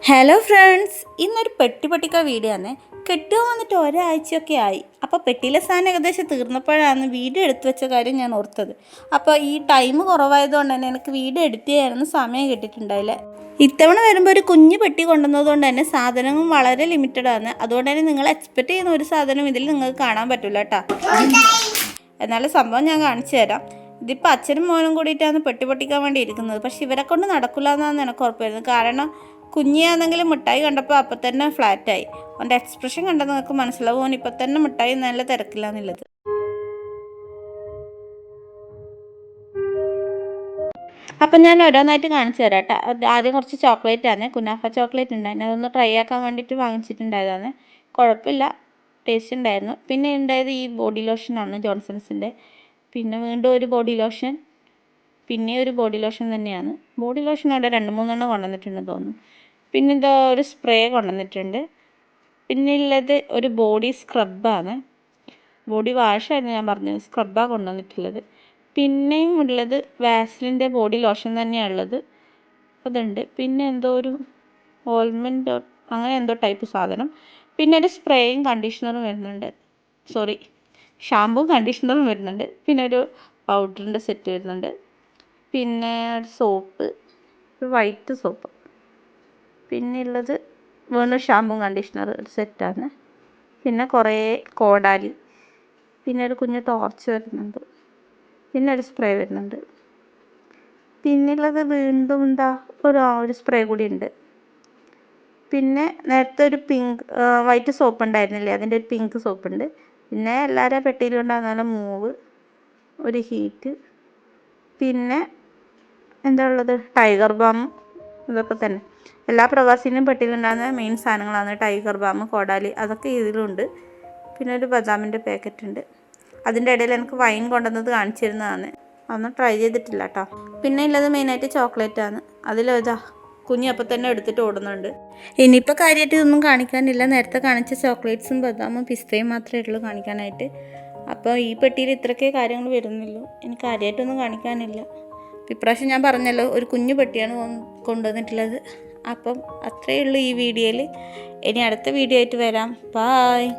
Hello friends ഇന്നൊരു പെട്ടി പൊട്ടിക്ക video ആണ്. കെട്ടുക വന്നിട്ട് ഒരാഴ്ചയൊക്കെ ആയി. അപ്പോൾ പെട്ടിയിലെ സാധനം ഏകദേശം തീർന്നപ്പോഴാണ് വീഡിയോ എടുത്തു വെച്ച കാര്യം ഞാൻ ഓർത്തത്. അപ്പോൾ ഈ ടൈം കുറവായതുകൊണ്ട് തന്നെ എനിക്ക് വീഡിയോ എഡിറ്റ് ചെയ്യാനൊന്നും സമയം കിട്ടിയിട്ടുണ്ടായില്ല. ഇത്തവണ വരുമ്പോൾ ഒരു കുഞ്ഞു പെട്ടി കൊണ്ടുവന്നതുകൊണ്ട് തന്നെ സാധനവും വളരെ ലിമിറ്റഡ് ആണ്. അതുകൊണ്ട് തന്നെ നിങ്ങൾ എക്സ്പെക്ട് ചെയ്യുന്ന ഒരു സാധനം ഇതിൽ നിങ്ങൾക്ക് കാണാൻ പറ്റില്ല കേട്ടോ എന്നാലും സംഭവം ഞാൻ കാണിച്ചു തരാം. ഇതിപ്പോൾ അച്ഛനും മോനും കൂടിയിട്ടാണ് പെട്ടി പൊട്ടിക്കാൻ വേണ്ടി ഇരിക്കുന്നത്. പക്ഷെ ഇവരെ കൊണ്ട് നടക്കില്ല എന്നാണ് എനിക്ക് ഉറപ്പായിരുന്നു കാരണം കുഞ്ഞിയാണെങ്കിലും മിഠായി കണ്ടപ്പോൾ അപ്പം തന്നെ ഫ്ലാറ്റായി. അവന്റെ എക്സ്പ്രഷൻ കണ്ടാൽ നിങ്ങൾക്ക് മനസ്സിലാവും. ഓൻ ഇപ്പം തന്നെ മിഠായി നല്ല തിരക്കില്ലാന്നുള്ളത് അപ്പം ഞാൻ ഓരോന്നായിട്ട് കാണിച്ചു തരാം കേട്ടോ. ആദ്യം കുറച്ച് ചോക്ലേറ്റ് ആണ്. കുനാഫ ചോക്ലേറ്റ് ഉണ്ടായിരുന്നു. അതൊന്ന് ട്രൈ ആക്കാൻ വേണ്ടിയിട്ട് വാങ്ങിച്ചിട്ടുണ്ടായതാണ്. കുഴപ്പമില്ല. ടേസ്റ്റ് ഉണ്ടായിരുന്നു. പിന്നെ ഉണ്ടായത് ഈ ബോഡി ലോഷനാണ് ജോൺസൺസിന്റെ പിന്നെ വീണ്ടും ഒരു ബോഡി ലോഷൻ പിന്നെ ഒരു ബോഡി ലോഷൻ തന്നെയാണ്. ബോഡി ലോഷൻ അവിടെ രണ്ട് മൂന്നെണ്ണം കൊണ്ടുവന്നിട്ടുണ്ടെന്ന് തോന്നുന്നു. പിന്നെ ഇതാ ഒരു സ്പ്രേ കൊണ്ടുവന്നിട്ടുണ്ട്. പിന്നെ ഉള്ളത് ഒരു ബോഡി സ്ക്രബാണ് ബോഡി വാഷായിരുന്നു ഞാൻ പറഞ്ഞത്. സ്ക്രബാണ് കൊണ്ടുവന്നിട്ടുള്ളത്. പിന്നെയും ഉള്ളത് വാസ്ലിന്റെ ബോഡി ലോഷൻ തന്നെയാണ് ഉള്ളത്. അതുണ്ട്. പിന്നെ എന്തോ ഒരു ഓയിൽമെന്റ് അങ്ങനെ എന്തോ ടൈപ്പ് സാധനം. പിന്നെ ഒരു സ്പ്രേയും കണ്ടീഷണറും വരുന്നുണ്ട്. സോറി ഷാമ്പുവും കണ്ടീഷണറും വരുന്നുണ്ട്. പിന്നെ ഒരു പൗഡറിന്റെ സെറ്റ് വരുന്നുണ്ട്. പിന്നെ ഒരു സോപ്പ് ഒരു വൈറ്റ് സോപ്പ്. പിന്നെ ഉള്ളത് വീണ്ടും ഷാമ്പും കണ്ടീഷണർ ഒരു സെറ്റാണ്. പിന്നെ കുറേ കോടാലി പിന്നെ ഒരു കുഞ്ഞ് ടോർച്ച് വരുന്നുണ്ട് പിന്നെ ഒരു സ്പ്രേ വരുന്നുണ്ട്. പിന്നുള്ളത് വീണ്ടും എന്താ ഒരു ഒരു സ്പ്രേ കൂടി ഉണ്ട്. പിന്നെ നേരത്തെ ഒരു പിങ്ക് വൈറ്റ് സോപ്പ് ഉണ്ടായിരുന്നില്ലേ അതിന്റെ ഒരു പിങ്ക് സോപ്പ് ഉണ്ട് പിന്നെ എല്ലാവരുടെ പെട്ടിയിലും മൂവ് ഒരു ഹീറ്റ്. പിന്നെ എന്താ ഉള്ളത്? Tiger balm. ഇതൊക്കെ തന്നെ. എല്ലാ പ്രവാസിനും പെട്ടിയിലുണ്ടാകുന്ന മെയിൻ സാധനങ്ങളാണ് ടൈഗർ ബാം കോടാലി അതൊക്കെ ഇതിലുണ്ട്. പിന്നെ ഒരു ബദാമിന്റെ പാക്കറ്റ് ഉണ്ട് അതിന്റെ ഇടയിൽ എനിക്ക് വൈൻ കൊണ്ടുവന്നത് കാണിച്ചു തരുന്നതാണ്. അതൊന്നും ട്രൈ ചെയ്തിട്ടില്ല കേട്ടോ പിന്നെ ഉള്ളത് മെയിനായിട്ട് ചോക്ലേറ്റാണ് അതിലേതാ കുഞ്ഞി അപ്പം തന്നെ എടുത്തിട്ട് ഓടുന്നുണ്ട്. ഇനിയിപ്പോൾ കാര്യമായിട്ട് ഇതൊന്നും കാണിക്കാനില്ല. നേരത്തെ കാണിച്ച ചോക്ലേറ്റ്സും ബദാമും പിസ്തയും മാത്രമേ ഉള്ളൂ കാണിക്കാനായിട്ട്. അപ്പോൾ ഈ പെട്ടിയിൽ ഇത്രയൊക്കെ കാര്യങ്ങൾ വരുന്നുള്ളൂ. എനിക്ക് കാര്യമായിട്ടൊന്നും കാണിക്കാനില്ല. ഇപ്രാവശ്യം ഞാൻ പറഞ്ഞല്ലോ ഒരു കുഞ്ഞു പെട്ടിയാണ് കൊണ്ടുവന്നിട്ടുള്ളത്. അപ്പം അത്രയേ ഉള്ളൂ ഈ വീഡിയോയിൽ ഇനി അടുത്ത വീഡിയോ ആയിട്ട് വരാം. ബായ്